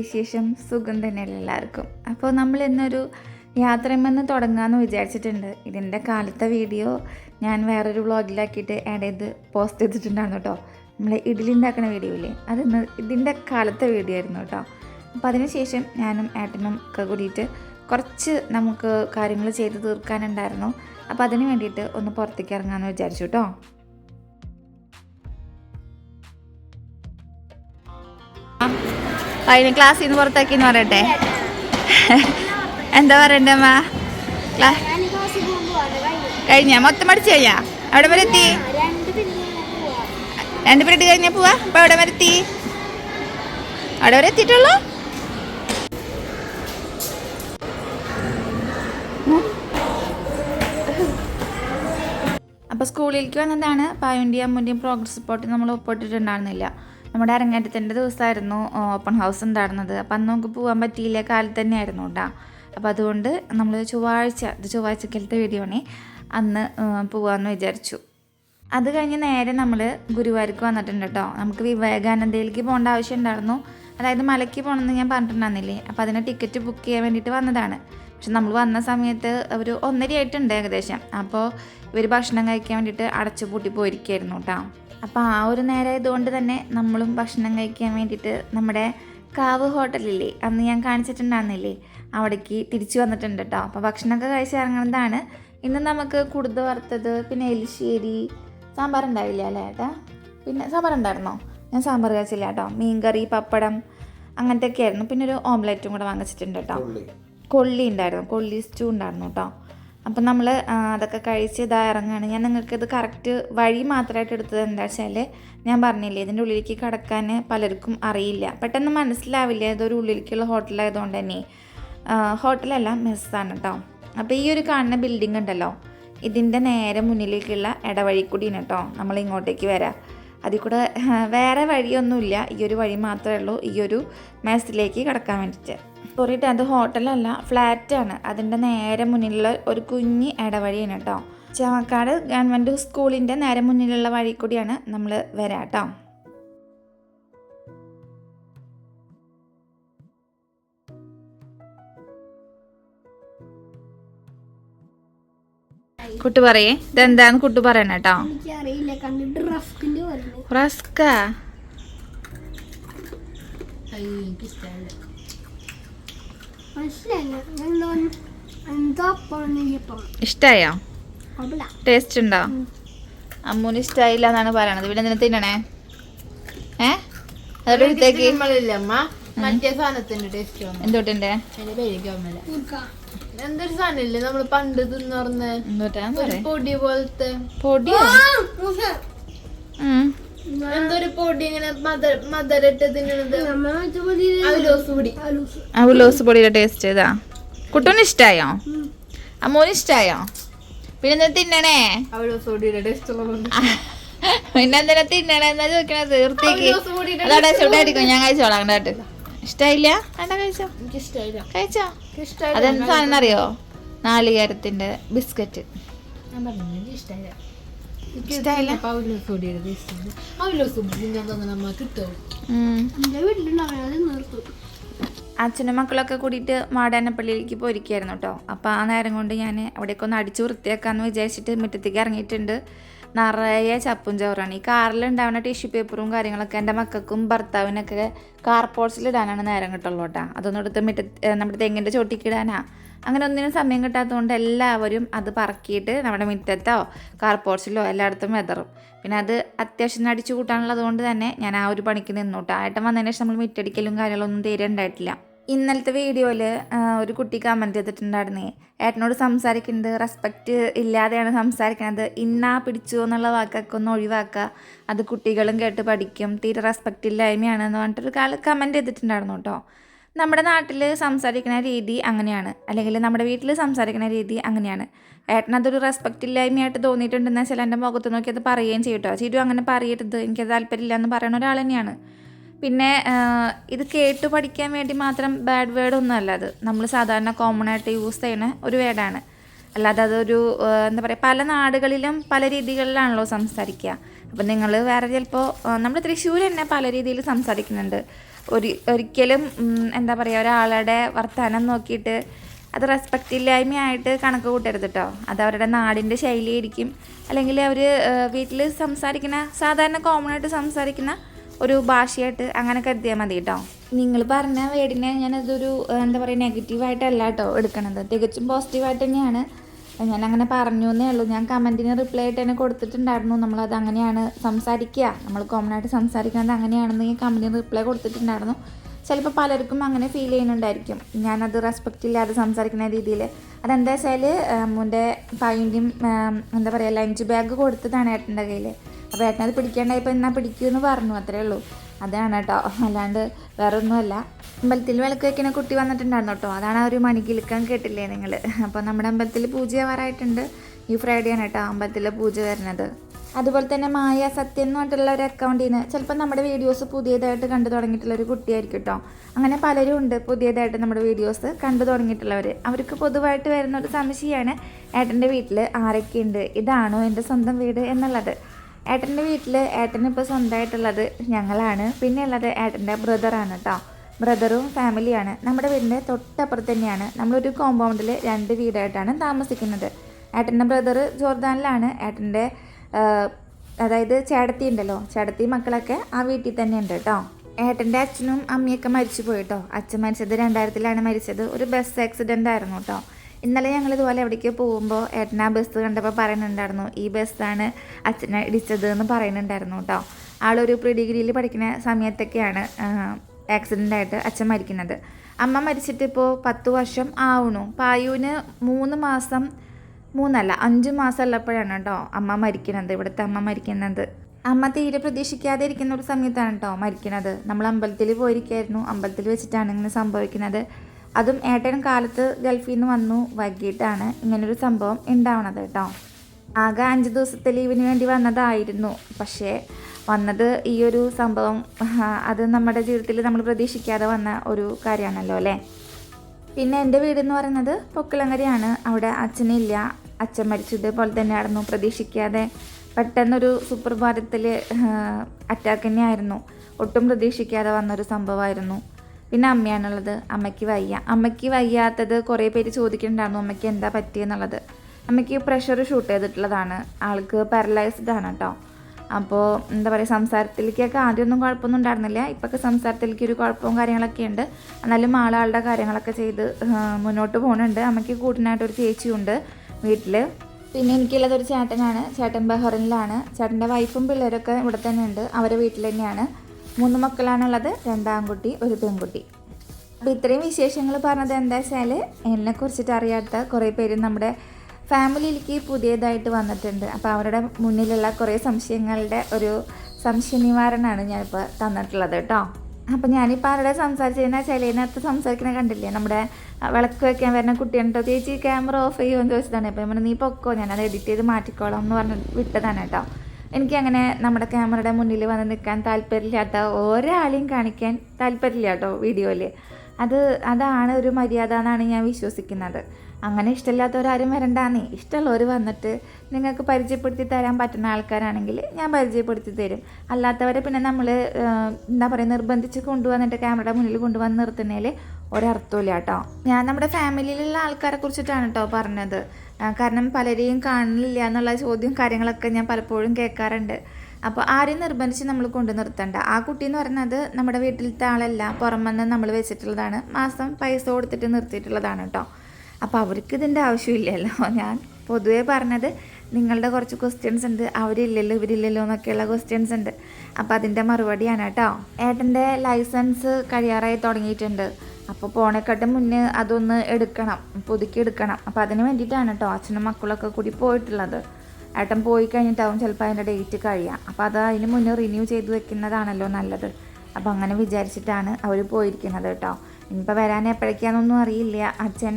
വിശേഷം? സുഖം തന്നെയല്ലേ എല്ലാവർക്കും. അപ്പോൾ നമ്മൾ ഇന്നൊരു യാത്രമെന്ന് തുടങ്ങാമെന്ന് വിചാരിച്ചിട്ടുണ്ട്. ഇതിന്റെ കാലത്തെ വീഡിയോ ഞാൻ വേറൊരു വ്ളോഗിലാക്കിയിട്ട് ആഡ് ചെയ്ത് പോസ്റ്റ് ചെയ്തിട്ടുണ്ടായിരുന്നു കേട്ടോ. നമ്മൾ ഇഡ്ഡലി ഉണ്ടാക്കുന്ന വീഡിയോ ഇല്ലേ അത് ഇതിന്റെ കാലത്തെ വീഡിയോ ആയിരുന്നു കേട്ടോ. അപ്പോൾ അതിനുശേഷം ഞാനും ഏട്ടനും ഒക്കെ കൂടിയിട്ട് കുറച്ച് നമുക്ക് കാര്യങ്ങൾ ചെയ്ത് തീർക്കാനുണ്ടായിരുന്നു. അപ്പോൾ അതിന് വേണ്ടിയിട്ട് ഒന്ന് പുറത്തേക്ക് ഇറങ്ങാമെന്ന് വിചാരിച്ചു കേട്ടോ. അതിന് ക്ലാസ്സിൽ നിന്ന് പുറത്താക്കി എന്ന് പറയട്ടെ. എന്താ പറയണ്ടേ കഴിഞ്ഞു? മൊത്തം പഠിച്ചു കഴിഞ്ഞാ? അവിടെ വരെ എത്തി? രണ്ട് പീരീഡ് കഴിഞ്ഞാൽ പോവാ? അപ്പൊ അവിടെ വരെ എത്തി? അവിടെ വരെ എത്തിയിട്ടുള്ളൂ? അപ്പോൾ സ്കൂളിലേക്ക് വന്നതാണ്. പായുന്റെയും അമ്മൂന്റെയും പ്രോഗ്രസ് റിപ്പോർട്ട് നമ്മൾ ഒപ്പിട്ടിട്ടുണ്ടായിരുന്നില്ല. നമ്മുടെ അരങ്ങേറ്റത്തിന്റെ ദിവസമായിരുന്നു ഓപ്പൺ ഹൗസ് ഉണ്ടായിരുന്നത്. അപ്പം അന്ന് നമുക്ക് പോകാൻ പറ്റിയില്ല കാലത്ത് തന്നെയായിരുന്നു കേട്ടോ. അപ്പോൾ അതുകൊണ്ട് നമ്മൾ ചൊവ്വാഴ്ച ഇത് ചൊവ്വാഴ്ചക്കലത്തെ വീഡിയോ അന്ന് പോകാമെന്ന് വിചാരിച്ചു. അത് കഴിഞ്ഞ് നേരെ നമ്മൾ ഗുരുവായൂർക്ക് വന്നിട്ടുണ്ട് കേട്ടോ. നമുക്ക് വിവേകാനന്ദയിലേക്ക് പോകേണ്ട ആവശ്യം ഉണ്ടായിരുന്നു. അതായത് മലയ്ക്ക് പോകണമെന്ന് ഞാൻ പറഞ്ഞിട്ടുണ്ടായിരുന്നില്ലേ? അപ്പോൾ അതിന് ടിക്കറ്റ് ബുക്ക് ചെയ്യാൻ വേണ്ടിയിട്ട് വന്നതാണ്. പക്ഷെ നമ്മൾ വന്ന സമയത്ത് ഒരു ഒന്നര ആയിട്ടുണ്ട് ഏകദേശം. അപ്പോൾ ഇവർ ഭക്ഷണം കഴിക്കാൻ വേണ്ടിയിട്ട് അടച്ചു പൂട്ടി പോയിരിക്കുകയായിരുന്നു കേട്ടോ. അപ്പോൾ ആ ഒരു നേരം ആയതുകൊണ്ട് തന്നെ നമ്മളും ഭക്ഷണം കഴിക്കാൻ വേണ്ടിയിട്ട് നമ്മുടെ കാവ് ഹോട്ടലില്ലേ അന്ന് ഞാൻ കാണിച്ചിട്ടുണ്ടായിരുന്നില്ലേ? അവിടേക്ക് തിരിച്ചു വന്നിട്ടുണ്ട് കേട്ടോ അപ്പോൾ ഭക്ഷണമൊക്കെ കഴിച്ച് ഇറങ്ങുന്നതാണ്. ഇന്ന് നമുക്ക് കുടുത വറുത്തത് പിന്നെ എലിശ്ശേരി സാമ്പാർ ഉണ്ടായില്ല അല്ലേ ഏട്ടാ? പിന്നെ സാമ്പാർ ഉണ്ടായിരുന്നോ ഞാൻ സാമ്പാർ കഴിച്ചില്ല കേട്ടോ മീൻകറി പപ്പടം അങ്ങനത്തെ ഒക്കെ ആയിരുന്നു. പിന്നെ ഒരു ഓംലെറ്റും കൂടെ വാങ്ങിച്ചിട്ടുണ്ട് കേട്ടോ കൊള്ളി. ഉണ്ടായിരുന്നു. കൊള്ളി സ്റ്റൂ ഉണ്ടായിരുന്നു കേട്ടോ അപ്പം നമ്മൾ അതൊക്കെ കഴിച്ച് ഇതാ ഇറങ്ങുകയാണ് ഞാൻ നിങ്ങൾക്കിത് കറക്റ്റ് വഴി മാത്രമായിട്ട് എടുത്തത് എന്താ വെച്ചാൽ ഞാൻ പറഞ്ഞില്ലേ ഇതിന്റെ ഉള്ളിലേക്ക് കടക്കാൻ പലർക്കും അറിയില്ല. പെട്ടെന്ന് മനസ്സിലാവില്ല ഇതൊരു ഉള്ളിലേക്കുള്ള ഹോട്ടലായതുകൊണ്ട് തന്നെ. ഹോട്ടലല്ല മെസ്സാണ് കേട്ടോ അപ്പോൾ ഈ ഒരു കാണുന്ന ബിൽഡിംഗ് ഉണ്ടല്ലോ ഇതിന്റെ നേരെ മുന്നിലേക്കുള്ള ഇടവഴി കൂടിയാണ് കേട്ടോ നമ്മൾ ഇങ്ങോട്ടേക്ക് വരാം. അതിൽ കൂടെ വേറെ വഴിയൊന്നുമില്ല ഈ ഒരു വഴി മാത്രമേ ഉള്ളൂ ഈ ഒരു മെസ്സിലേക്ക് കടക്കാൻ വേണ്ടിയിട്ട് സോറിയിട്ട് അത് ഹോട്ടലല്ല ഫ്ലാറ്റാണ്. അതിന്റെ നേരെ മുന്നിലുള്ള ഒരു കുഞ്ഞ് ഇടവഴിയാണ് കേട്ടോ. ചാവക്കാട് ഗവൺമെന്റ് സ്കൂളിന്റെ നേരെ മുന്നിലുള്ള വഴി കൂടിയാണ് നമ്മൾ വരാം കേട്ടോ. കുട്ടു പറയേ ഇതെന്താന്ന് കുട്ടു പറയണ കേട്ടോ? റസ്ക മനസ്സിലായില്ല ഞാൻ എന്തോ എന്തോ അപ്പം നെയ്യപ്പം ഇഷ്ടായോ? ടേസ്റ്റ് ഉണ്ടോ? അമ്മൂന് ഇഷ്ടായില്ല എന്നാണ് പറയണത്. ഇവിടെ എന്തിനാ തിന്നണേ? ഏ? അതോടെ എടുത്തേക്ക് നമ്മളില്ലമ്മ മറ്റേ സാധനത്തിന്റെ ടേസ്റ്റ് വന്നു എന്തോട്ടിന്റെ അതിന്റെ പേര് ഓർമ്മയില്ല. കൂർക്ക. എന്തൊരു സാധനം ഇല്ലേ നമ്മൾ പണ്ട് പൊടി പോലത്തെ. പൊടിയോ? ഉം. എന്തൊരു പൊടി ഇങ്ങനെ മദർ അവലോസ് പൊടിയുടെ ടേസ്റ്റ് ചെയ്താ കുട്ടൂന് ഇഷ്ടായോ? അമ്മോന് ഇഷ്ടായോ? പിന്നെന്താ തിന്നണേ? അവലോസ് പൊടിയുടെ ടേസ്റ്റ് ഉള്ളതുകൊണ്ട് പിന്നെ എന്തിനാ തിന്നണേ എന്നാ ചോദിക്കണത്? തീർത്തേക്ക് അതവിടെ ചൂടായിരിക്കും ഞാൻ കഴിച്ചോളാം അങ്ങോട്ട്. ഇഷ്ടായില്ല? വേണ്ട കഴിച്ചോ. കഴിച്ചോ? അതെന്ത് സാധനം അറിയോ നാളികേരത്തിന്റെ ബിസ്ക്കറ്റ്. ഞാൻ പറഞ്ഞു എനിക്ക് അച്ഛനും മക്കളൊക്കെ കൂടിയിട്ട് മാടാനപ്പള്ളിയിലേക്ക് പോയിരിക്കുകയായിരുന്നു കേട്ടോ. അപ്പോൾ ആ നേരം കൊണ്ട് ഞാൻ അവിടേക്ക് ഒന്ന് അടിച്ചു വൃത്തിയാക്കാമെന്ന് വിചാരിച്ചിട്ട് മുറ്റത്തേക്ക് ഇറങ്ങിയിട്ടുണ്ട്. നിറയെ ചപ്പും ചോറാണ്. ഈ കാറിൽ ഉണ്ടാവുന്ന ടിഷ്യൂ പേപ്പറും കാര്യങ്ങളൊക്കെ എന്റെ മക്കൾക്കും ഭർത്താവിനൊക്കെ കാർ പോർട്സിൽ ഇടാനാണ് നേരം കിട്ടുള്ളൂ കേട്ടോ. അതൊന്നും എടുത്ത് മുറ്റ നമ്മുടെ തെങ്ങിന്റെ ചോട്ടിക്ക് ഇടാനാ. അങ്ങനെ ഒന്നിനും സമയം കിട്ടാത്തതുകൊണ്ട് എല്ലാവരും അത് പറക്കിയിട്ട് നമ്മുടെ മുറ്റത്തോ കാർ പോർട്സിലോ എല്ലായിടത്തും വെതറും. പിന്നെ അത് അത്യാവശ്യം അടിച്ചു കൂട്ടാനുള്ളത് കൊണ്ട് തന്നെ ഞാൻ ആ ഒരു പണിക്ക് നിന്നോട്ടോ. ആയിട്ട് വന്നതിന് ശേഷം നമ്മൾ മിറ്റടിക്കലും കാര്യങ്ങളൊന്നും തീരെ ഉണ്ടായിട്ടില്ല. ഇന്നലത്തെ വീഡിയോയിൽ ഒരു കുട്ടി കമന്റ് ചെയ്തിട്ടുണ്ടായിരുന്നേ. ഏട്ടനോട് സംസാരിക്കുന്നത് റെസ്പെക്റ്റ് ഇല്ലാതെയാണ് സംസാരിക്കുന്നത് ഇന്നാ പിടിച്ചു എന്നുള്ള വാക്കൊക്കെ ഒന്ന് ഒഴിവാക്കുക അത് കുട്ടികളും കേട്ട് പഠിക്കും. തീരെ റെസ്പെക്റ്റ് ഇല്ലായ്മയാണെന്ന് പറഞ്ഞിട്ടൊരു കാല കമന്റ് ചെയ്തിട്ടുണ്ടായിരുന്നു കേട്ടോ. നമ്മുടെ നാട്ടിൽ സംസാരിക്കുന്ന രീതി അങ്ങനെയാണ്. അല്ലെങ്കിൽ നമ്മുടെ വീട്ടിൽ സംസാരിക്കുന്ന രീതി അങ്ങനെയാണ്. ഏട്ടനതൊരു റെസ്പെക്റ്റ് ഇല്ലായ്മയായിട്ട് തോന്നിയിട്ടുണ്ടെന്ന് വെച്ചാൽ എന്റെ മുഖത്ത് നോക്കി അത് പറയുകയും ചെയ്യട്ടോ ചിരു അങ്ങനെ പറയരുത്. എനിക്ക് താല്പര്യമില്ല എന്ന് പറയുന്ന ഒരാൾ തന്നെയാണ്. പിന്നെ ഇത് കേട്ട് പഠിക്കാൻ വേണ്ടി മാത്രം ബാഡ് വേർഡ് ഒന്നും അല്ല അത്. നമ്മൾ സാധാരണ കോമൺ ആയിട്ട് യൂസ് ചെയ്യുന്ന ഒരു വേർഡാണ് അല്ലാതെ അതൊരു എന്താ പറയുക പല നാടുകളിലും പല രീതികളിലാണല്ലോ സംസാരിക്കുക. അപ്പം നിങ്ങൾ വേറെ ചിലപ്പോൾ നമ്മൾ തൃശ്ശൂർ തന്നെ പല രീതിയിൽ സംസാരിക്കുന്നുണ്ട്. ഒരു ഒരിക്കലും എന്താ പറയുക ഒരാളുടെ വർത്തമാനം നോക്കിയിട്ട് അത് റെസ്പെക്റ്റ് ഇല്ലായ്മയായിട്ട് കണക്ക് കൂട്ടരുത് കേട്ടോ അത് അവരുടെ നാടിന്റെ ശൈലിയായിരിക്കും. അല്ലെങ്കിൽ അവർ വീട്ടിൽ സംസാരിക്കുന്ന സാധാരണ കോമൺ ആയിട്ട് സംസാരിക്കുന്ന ഒരു ഭാഷയായിട്ട് അങ്ങനെ കരുതിയാൽ മതി കേട്ടോ നിങ്ങൾ പറഞ്ഞ വേടിനെ ഞാനതൊരു എന്താ പറയുക നെഗറ്റീവായിട്ടല്ല കേട്ടോ എടുക്കണത്. തികച്ചും പോസിറ്റീവായിട്ട് തന്നെയാണ്. ഞാൻ അങ്ങനെ പറഞ്ഞു എന്നേ ഉള്ളൂ. ഞാൻ കമന്റിന് റിപ്ലൈ ആയിട്ട് തന്നെ കൊടുത്തിട്ടുണ്ടായിരുന്നു. നമ്മളത് അങ്ങനെയാണ് സംസാരിക്കുക നമ്മൾ കോമൺ ആയിട്ട് സംസാരിക്കുന്നത് അങ്ങനെയാണെന്ന് ഞാൻ കമന്റിന് റിപ്ലൈ കൊടുത്തിട്ടുണ്ടായിരുന്നു. ചിലപ്പോൾ പലർക്കും അങ്ങനെ ഫീൽ ചെയ്യുന്നുണ്ടായിരിക്കും. ഞാനത് റെസ്പെക്റ്റ് ഇല്ലാതെ സംസാരിക്കുന്ന രീതിയിൽ. അതെന്താ വെച്ചാൽ മുന്റെ പൈന്റും എന്താ പറയുക ലഞ്ച് ബാഗ് കൊടുത്തതാണ് ഏട്ടന്റെ കയ്യിൽ അപ്പോൾ ഏട്ടനത് പിടിക്കാണ്ടായപ്പോൾ എന്നാ പിടിക്കുമെന്ന് പറഞ്ഞു. അത്രേ ഉള്ളൂ. അതാണ് കേട്ടോ അല്ലാണ്ട് വേറെ ഒന്നുമല്ല അമ്പലത്തിൽ വിളക്ക് വയ്ക്കുന്ന കുട്ടി വന്നിട്ടുണ്ടായിരുന്നു കേട്ടോ അതാണ് ആ ഒരു മണിക്കിലുക്കാൻ കേട്ടില്ലേ നിങ്ങൾ അപ്പോൾ നമ്മുടെ അമ്പലത്തിൽ പൂജ ആവാറായിട്ടുണ്ട്. ഈ ഫ്രൈഡേ ആണ് കേട്ടോ അമ്പലത്തിലെ പൂജ വരുന്നത്. അതുപോലെ തന്നെ മായ സത്യം എന്ന് പറഞ്ഞിട്ടുള്ള ഒരു അക്കൗണ്ടിൽ നിന്ന് ചിലപ്പോൾ നമ്മുടെ വീഡിയോസ് പുതിയതായിട്ട് കണ്ടു തുടങ്ങിയിട്ടുള്ള ഒരു കുട്ടിയായിരിക്കും കേട്ടോ അങ്ങനെ പലരും ഉണ്ട് പുതിയതായിട്ട് നമ്മുടെ വീഡിയോസ് കണ്ടു തുടങ്ങിയിട്ടുള്ളവർ അവർക്ക് പൊതുവായിട്ട് വരുന്ന ഒരു സംശയമാണ് ഏട്ടന്റെ വീട്ടിൽ ആരൊക്കെയുണ്ട്? ഇതാണോ എന്റെ സ്വന്തം വീട് എന്നുള്ളത്. ഏട്ടന്റെ വീട്ടിൽ ഏട്ടന് ഇപ്പോൾ സ്വന്തമായിട്ടുള്ളത് ഞങ്ങളാണ്. പിന്നെ ഉള്ളത് ഏട്ടന്റെ ബ്രദറാണ് കേട്ടോ. ബ്രദറും ഫാമിലിയാണ്. നമ്മുടെ വീടിന്റെ തൊട്ടപ്പുറത്ത് തന്നെയാണ്. നമ്മളൊരു കോമ്പൗണ്ടിൽ രണ്ട് വീടായിട്ടാണ് താമസിക്കുന്നത്. ഏട്ടന്റെ ബ്രദർ ജോർദാനിലാണ്. ഏട്ടന്റെ അതായത് ചേടത്തി ഉണ്ടല്ലോ. ചേടത്തി മക്കളൊക്കെ ആ വീട്ടിൽ തന്നെ ഉണ്ട് കേട്ടോ. ഏട്ടന്റെ അച്ഛനും അമ്മയൊക്കെ മരിച്ചു പോയിട്ടോ അച്ഛൻ മരിച്ചത് രണ്ടായിരത്തിലാണ് മരിച്ചത്. ഒരു ബസ് ആക്സിഡന്റ് ആയിരുന്നു കേട്ടോ. ഇന്നലെ ഞങ്ങൾ ഇതുപോലെ എവിടേക്ക് പോകുമ്പോൾ ഏട്ടന ബസ് കണ്ടപ്പോൾ പറയുന്നുണ്ടായിരുന്നു ഈ ബസ്സാണ് അച്ഛനെ ഇടിച്ചത് എന്ന് പറയുന്നുണ്ടായിരുന്നു കേട്ടോ ആളൊരു പ്രീ ഡിഗ്രിയിൽ പഠിക്കുന്ന സമയത്തൊക്കെയാണ് ആക്സിഡന്റ് ആയിട്ട് അച്ഛൻ മരിക്കുന്നത്. അമ്മ മരിച്ചിട്ട് ഇപ്പോൾ പത്ത് വർഷം ആവണു. പായുവിന് മൂന്ന് മാസം മൂന്നല്ല അഞ്ച് മാസം ഉള്ളപ്പോഴാണ് കേട്ടോ അമ്മ മരിക്കുന്നത് ഇവിടുത്തെ അമ്മ മരിക്കുന്നത്. അമ്മ തീരെ പ്രതീക്ഷിക്കാതെ ഇരിക്കുന്ന ഒരു സമയത്താണ് കേട്ടോ മരിക്കുന്നത് നമ്മൾ അമ്പലത്തിൽ പോയിരിക്കായിരുന്നു അമ്പലത്തിൽ വെച്ചിട്ടാണ് ഇങ്ങനെ സംഭവിക്കുന്നത് അതും ഏട്ടൻ കാലത്ത് ഗൾഫിൽ നിന്ന് വന്നു വൈകിട്ടാണ് ഇങ്ങനൊരു സംഭവം ഉണ്ടാവണത് കേട്ടോ ആകെ അഞ്ച് ദിവസത്തെ ലീവിന് വേണ്ടി വന്നതായിരുന്നു. പക്ഷേ വന്നത് ഈ ഒരു സംഭവം അത് നമ്മുടെ ജീവിതത്തിൽ നമ്മൾ പ്രതീക്ഷിക്കാതെ വന്ന ഒരു കാര്യമാണല്ലോ അല്ലേ? പിന്നെ എന്റെ വീടെന്ന് പറയുന്നത് പൊക്കിളങ്ങരയാണ്. അവിടെ അച്ഛനില്ല. അച്ഛൻ മരിച്ചതുപോലെ തന്നെയായിരുന്നു. പ്രതീക്ഷിക്കാതെ പെട്ടെന്നൊരു സുപ്രഭാതത്തിൽ അറ്റാക്ക് തന്നെയായിരുന്നു. ഒട്ടും പ്രതീക്ഷിക്കാതെ വന്നൊരു സംഭവമായിരുന്നു. പിന്നെ അമ്മയാണുള്ളത്. അമ്മയ്ക്ക് വയ്യ. അമ്മയ്ക്ക് വയ്യാത്തത് കുറേ പേര് ചോദിക്കുന്നുണ്ടായിരുന്നു അമ്മയ്ക്ക് എന്താ പറ്റിയെന്നുള്ളത്? അമ്മയ്ക്ക് പ്രഷർ ഷൂട്ട് ചെയ്തിട്ടുള്ളതാണ്. ആൾക്ക് പാരലൈസ്ഡ് ആണ് കേട്ടോ അപ്പോൾ എന്താ പറയുക സംസാരത്തിലേക്കൊക്കെ ആദ്യമൊന്നും കുഴപ്പമൊന്നും ഉണ്ടായിരുന്നില്ല. ഇപ്പോഴൊക്കെ സംസാരത്തിലേക്ക് ഒരു കുഴപ്പവും കാര്യങ്ങളൊക്കെ ഉണ്ട്. എന്നാലും ആളാളുടെ കാര്യങ്ങളൊക്കെ ചെയ്ത് മുന്നോട്ട് പോകുന്നുണ്ട് അമ്മയ്ക്ക് കൂട്ടിനായിട്ട് ഒരു ചേച്ചിയുണ്ട് വീട്ടിൽ പിന്നെ എനിക്കുള്ളത് ഒരു ചേട്ടനാണ്. ചേട്ടൻ ബഹറിനിലാണ്. ചേട്ടന്റെ വൈഫും പിള്ളേരൊക്കെ ഇവിടെ തന്നെ ഉണ്ട്. അവരെ വീട്ടിൽ തന്നെയാണ്. മൂന്ന് മക്കളാണുള്ളത്. രണ്ടാൺകുട്ടി ഒരു പെൺകുട്ടി. അപ്പോൾ ഇത്രയും വിശേഷങ്ങൾ പറഞ്ഞത് എന്താ വെച്ചാൽ എന്നെ കുറിച്ചിട്ട് അറിയാത്ത കുറേ പേര് നമ്മുടെ ഫാമിലിയിലേക്ക് പുതിയതായിട്ട് വന്നിട്ടുണ്ട്. അപ്പോൾ അവരുടെ മുന്നിലുള്ള കുറേ സംശയങ്ങളുടെ ഒരു സംശയ നിവാരണമാണ് ഞാനിപ്പോൾ തന്നിട്ടുള്ളത് കേട്ടോ. അപ്പോൾ ഞാനിപ്പോൾ അവരുടെ സംസാരിച്ച് കഴിഞ്ഞാൽ ചിലതിനകത്ത് സംസാരിക്കണ കണ്ടില്ലേ? നമ്മുടെ വിളക്ക് വെക്കാൻ വരുന്ന കുട്ടിയുണ്ടോ? ചേച്ചി ക്യാമറ ഓഫ് ചെയ്യുമോ എന്ന് ചോദിച്ചതാണ് അപ്പോൾ നമ്മൾ നീ പൊക്കോ? ഞാനത് എഡിറ്റ് ചെയ്ത് മാറ്റിക്കോളാം എന്ന് പറഞ്ഞ് വിട്ടതാണ് കേട്ടോ. എനിക്കങ്ങനെ നമ്മുടെ ക്യാമറയുടെ മുന്നിൽ വന്ന് നിൽക്കാൻ താല്പര്യമില്ലാത്ത ഒരാളെയും കാണിക്കാൻ താല്പര്യമില്ല കേട്ടോ വീഡിയോയിൽ. അത് അതാണ് ഒരു മര്യാദ എന്നാണ് ഞാൻ വിശ്വസിക്കുന്നത്. അങ്ങനെ ഇഷ്ടമില്ലാത്തവരാരും വരണ്ടാന്നേ. ഇഷ്ടമുള്ളവർ വന്നിട്ട് നിങ്ങൾക്ക് പരിചയപ്പെടുത്തി തരാൻ പറ്റുന്ന ആൾക്കാരാണെങ്കിൽ ഞാൻ പരിചയപ്പെടുത്തി തരും. അല്ലാത്തവരെ പിന്നെ നമ്മൾ എന്താ പറയുക നിർബന്ധിച്ച് കൊണ്ടുവന്നിട്ട് ക്യാമറയുടെ മുന്നിൽ കൊണ്ടുവന്ന് നിർത്തുന്നതിൽ ഒരർത്ഥമില്ല കേട്ടോ. ഞാൻ നമ്മുടെ ഫാമിലിയിലുള്ള ആൾക്കാരെ കുറിച്ചിട്ടാണ് കേട്ടോ പറഞ്ഞത്. കാരണം പലരെയും കാണില്ല എന്നുള്ള ചോദ്യം കാര്യങ്ങളൊക്കെ ഞാൻ പലപ്പോഴും കേൾക്കാറുണ്ട്. അപ്പോൾ ആരെയും നിർബന്ധിച്ച് നമ്മൾ കൊണ്ടു നിർത്തണ്ട. ആ കുട്ടി എന്ന് പറയുന്നത് നമ്മുടെ വീട്ടിലത്തെ ആളല്ല പുറമെന്ന് നമ്മൾ വെച്ചിട്ടുള്ളതാണ്. മാസം പൈസ കൊടുത്തിട്ട് നിർത്തിയിട്ടുള്ളതാണ് കേട്ടോ അപ്പോൾ അവർക്ക് ഇതിന്റെ ആവശ്യമില്ലല്ലോ. ഞാൻ പൊതുവേ പറഞ്ഞത് നിങ്ങളുടെ കുറച്ച് ക്വസ്റ്റ്യൻസ് ഉണ്ട്. അവരില്ലല്ലോ ഇവരില്ലല്ലോ എന്നൊക്കെയുള്ള ക്വസ്റ്റ്യൻസ് ഉണ്ട്. അപ്പോൾ അതിന്റെ മറുപടിയാണ് കേട്ടോ ഏട്ടന്റെ ലൈസൻസ് കഴിയാറായി തുടങ്ങിയിട്ടുണ്ട്. അപ്പോൾ പോണേക്കാട്ടും മുന്നേ അതൊന്ന് എടുക്കണം പുതുക്കി എടുക്കണം. അപ്പോൾ അതിന് വേണ്ടിയിട്ടാണ് കേട്ടോ അച്ഛനും മക്കളൊക്കെ കൂടി പോയിട്ടുള്ളത്. ഏട്ടൻ പോയി കഴിഞ്ഞിട്ടാവും ചിലപ്പോൾ അതിന്റെ ഡേറ്റ് കഴിയാം. അപ്പോൾ അത് അതിന് മുന്നേ റിന്യൂ ചെയ്ത് വെക്കുന്നതാണല്ലോ നല്ലത്. അപ്പോൾ അങ്ങനെ വിചാരിച്ചിട്ടാണ് അവർ പോയിരിക്കുന്നത് കേട്ടോ ഇനിയിപ്പോൾ വരാൻ എപ്പോഴേക്കാണെന്നൊന്നും അറിയില്ല. അച്ഛൻ